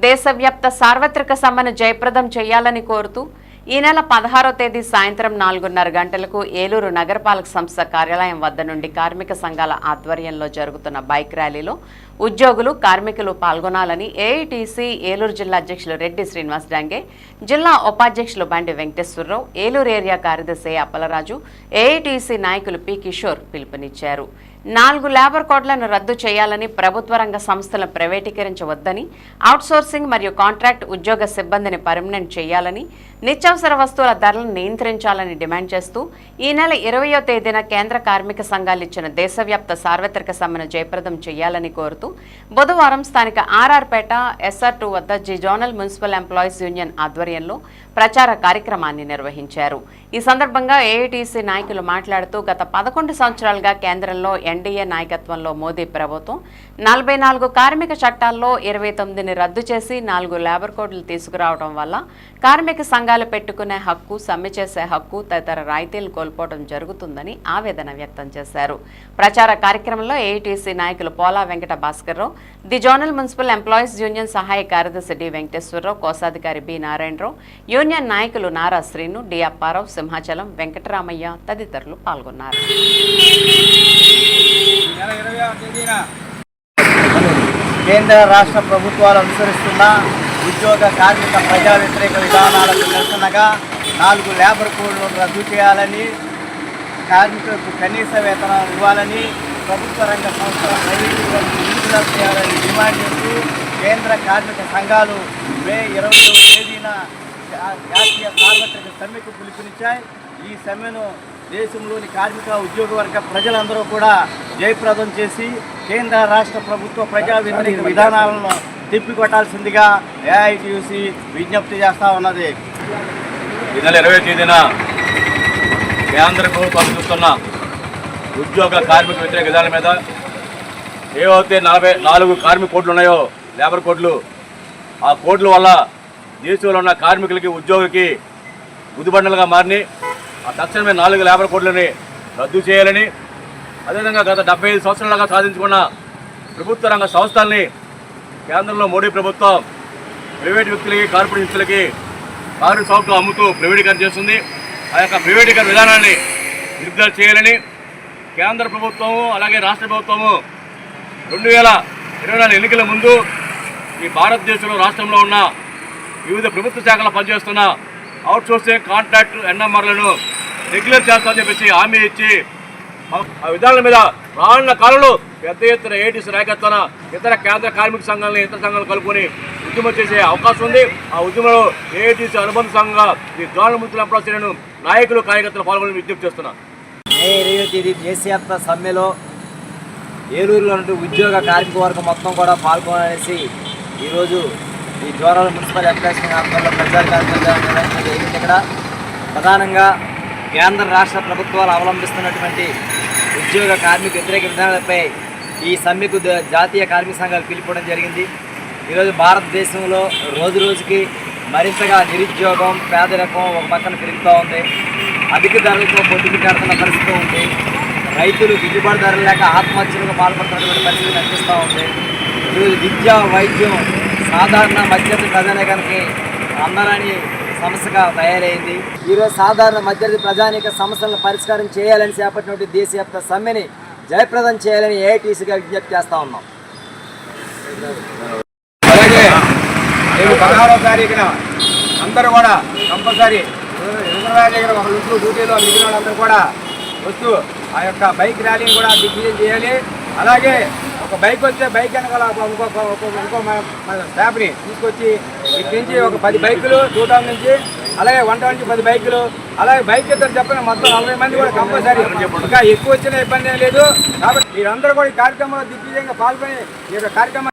దేశవ్యాప్త సార్వత్రిక సమ్మెను జయప్రదం చేయాలని కోరుతూ ఈ నెల పదహారో తేదీ సాయంత్రం నాలుగున్నర గంటలకు ఏలూరు నగరపాలక సంస్థ కార్యాలయం వద్ద నుండి కార్మిక సంఘాల ఆధ్వర్యంలో జరుగుతున్న బైక్ ర్యాలీలో ఉద్యోగులు కార్మికులు పాల్గొనాలని ఏఐటీసీ ఏలూరు జిల్లా అధ్యక్షులు రెడ్డి శ్రీనివాస్ డాంగే జిల్లా ఉపాధ్యక్షులు బండి వెంకటేశ్వరరావు ఏలూరు ఏరియా కార్యదర్శి అప్పలరాజు ఏఐటీసీ నాయకులు పి కిషోర్ పిలుపునిచ్చారు. నాలుగు లేబర్ కోడ్లను రద్దు చేయాలని ప్రభుత్వ రంగ సంస్థలను ప్రైవేటీకరించవద్దని అవుట్సోర్సింగ్ మరియు కాంట్రాక్ట్ ఉద్యోగ సిబ్బందిని పర్మనెంట్ చేయాలని నిత్యావసర వస్తువుల ధరలను నియంత్రించాలని డిమాండ్ చేస్తూ ఈ నెల ఇరవయో తేదీన కేంద్ర కార్మిక సంఘాలు ఇచ్చిన దేశవ్యాప్త సార్వత్రిక సమ్మెను జయప్రదం చేయాలని కోరుతూ బుధవారం స్థానిక ఆర్ఆర్పేట ఎస్ఆర్ టూ వద్ద జి జోనల్ మున్సిపల్ ఎంప్లాయీస్ యూనియన్ ఆధ్వర్యంలో ప్రచార కార్యక్రమాన్ని నిర్వహించారు. ఈ సందర్భంగా ఏఐటీసీ నాయకులు మాట్లాడుతూ గత పదకొండు సంవత్సరాలుగా కేంద్రంలో ఎన్డీఏ నాయకత్వంలో మోదీ ప్రభుత్వం నలభై నాలుగు కార్మిక చట్టాల్లో ఇరవై తొమ్మిదిని రద్దు చేసి నాలుగు లేబర్ కోడ్లు తీసుకురావడం వల్ల కార్మిక సంఘాలు పెట్టుకునే హక్కు సమ్మె చేసే హక్కు తదితర రాయితీలు కోల్పోవడం జరుగుతుందని ఆవేదన వ్యక్తం చేశారు. ప్రచార కార్యక్రమంలో ఏఐటీసీ నాయకులు Pola Venkata Bhaskar Rao the zonal municipal employees union సహాయ కార్యదర్శి డి వెంకటేశ్వరరావు కోశాధికారి బి నారాయణరావు యూనియన్ నాయకులు నారా శ్రీను డి అప్పారావు సింహాచలం వెంకటరామయ్య తదితరులు పాల్గొన్నారు. కేంద్ర రాష్ట్ర ప్రభుత్వాలు అనుసరిస్తున్న ఉద్యోగ కార్మిక ప్రజా వ్యతిరేక విధానాలకు నిరసనగా నాలుగు లేబర్ కోడ్లను రద్దు చేయాలని కార్మికులకు కనీస వేతనాలు ఇవ్వాలని ప్రభుత్వ రంగ సంస్థల ప్రైవేటీకరణ చేయాలని డిమాండ్ చేస్తూ కేంద్ర కార్మిక సంఘాలు మే ఇరవై తేదీన జాతీయ సార్వత్రిక సమ్మెకు పిలుపునిచ్చాయి ఈ సమ్మెను దేశంలోని కార్మిక ఉద్యోగ వర్గ ప్రజలందరూ కూడా జయప్రదం చేసి కేంద్ర రాష్ట్ర ప్రభుత్వ ప్రజా వ్యతిరేక విధానాలను తిప్పికొట్టాల్సిందిగా ఏఐటియుసి విజ్ఞప్తి చేస్తా ఉన్నది ఈ నెల ఇరవై తేదీన కేంద్ర ప్రభుత్వం చూస్తున్న ఉద్యోగ కార్మిక వ్యతిరేక విధానం మీద ఏవైతే నలభై నాలుగు కార్మిక కోడ్లు ఉన్నాయో లేబర్ కోడ్లు ఆ కోడ్ల వల్ల దేశంలో ఉన్న కార్మికులకి ఉద్యోగులకి గుదిబండలుగా మారిని. ఆ తక్షణమే నాలుగు లేబర్ కోడ్లని రద్దు చేయాలని అదేవిధంగా గత డెబ్బై ఐదు సంవత్సరాలుగా సాధించుకున్న ప్రభుత్వ రంగ సంస్థల్ని కేంద్రంలో మోడీ ప్రభుత్వం ప్రైవేట్ వ్యక్తులకి కార్పొరేషన్లకి కారు సౌకర్యం అమ్ముతూ ప్రైవేటీకరణ చేస్తుంది. ఆ యొక్క ప్రైవేటీకరణ విధానాన్ని విడుదల చేయాలని కేంద్ర ప్రభుత్వము అలాగే రాష్ట్ర ప్రభుత్వము రెండు వేల ఇరవై నాలుగు ఎన్నికల ముందు ఈ భారతదేశంలో రాష్ట్రంలో ఉన్న వివిధ ప్రభుత్వ శాఖలో పనిచేస్తున్న అవుట్సోర్సింగ్ కాంట్రాక్ట్ ఎన్ఎంఆర్లను రెగ్యులర్ చేస్తామని చెప్పేసి హామీ ఇచ్చి ఆ విధానాల మీద రానున్న కాలంలో పెద్ద ఎత్తున ఏటీసీ నాయకత్వాన ఇతర కేంద్ర కార్మిక సంఘాలను ఇతర సంఘాలను కలుపుకొని ఉద్యమం చేసే అవకాశం ఉంది. ఆ ఉద్యమంలో ఏటీసీ అనుబంధ సంఘంగా ఈ జోనల్ మున్సిపల్ ఎంప్లాయీలను నాయకులు కార్యకర్తలు పాల్గొని విజ్ఞప్తి చేస్తున్నా. మే ఇరవై తేదీ దేశవ్యాప్త సమ్మెలో ఏలూరులో నుండి ఉద్యోగ కార్మిక వర్గం మొత్తం కూడా పాల్గొనాలనేసి ఈరోజు ఈ జోరాల మున్సిపల్ ఎంప్లాయీస్ ఆధ్వర్యంలో ప్రచార కార్యక్రమం నిర్వహించడం జరిగింది. ఇక్కడ ప్రధానంగా కేంద్ర రాష్ట్ర ప్రభుత్వాలు అవలంబిస్తున్నటువంటి ఉద్యోగ కార్మిక వ్యతిరేక విధానాలపై ఈ సమ్మెకు జాతీయ కార్మిక సంఘాలు పిలుపుకోవడం జరిగింది. ఈరోజు భారతదేశంలో రోజు రోజుకి మరింతగా నిరుద్యోగం పేదరికం ఒక పక్కన పెరుగుతూ ఉంది. అధిక ధరలతో పొట్టుకు కడుతున్న పరిస్థితి ఉంది. రైతులు గిట్టుబాటు ధరలు లేక ఆత్మహత్యలకు పాల్పడుతున్నటువంటి పరిస్థితి కనిపిస్తూ ఉంది. ఈరోజు విద్య వైద్యం సాధారణ మధ్యతరగతి ప్రజానీకానికి అందరాని సమస్యగా తయారైంది. ఈరోజు సాధారణ మధ్యతరగతి ప్రజానీక సమస్యలను పరిష్కారం చేయాలని చేపట్టినటువంటి దేశవ్యాప్త సమ్మెని జయప్రదం చేయాలని ఏఐటీసీగా విజ్ఞప్తి చేస్తా ఉన్నాం. అలాగే రేపు పదహారో తారీఖున అందరూ కూడా కంపల్సరీ రిజర్వాయర్ దగ్గర ఒక లుక్కు డ్యూటీలో మిగిలిన వాళ్ళందరూ కూడా వస్తూ ఆ యొక్క బైక్ ర్యాలీని కూడా దిగ్విజయం చేయాలి. అలాగే ఒక బైక్ వస్తే బైక్ వెనకాల ఒక ఇంకొక ఒక- ఇంకో మన స్టాఫ్ని తీసుకొచ్చి ఇక్కడి నుంచి ఒక పది బైకులు టూ టౌన్ నుంచి అలాగే వన్ టౌన్ నుంచి పది బైకులు. అలాగే బైక్ ఇద్దరు చెప్పిన మొత్తం నలభై మంది కూడా కంపల్సరీ. ఇంకా ఎక్కువ వచ్చిన ఇబ్బంది ఏం లేదు. కాబట్టి మీరందరూ కూడా ఈ కార్యక్రమంలో దిగ్విజయంగా పాల్గొని ఈ యొక్క కార్యక్రమం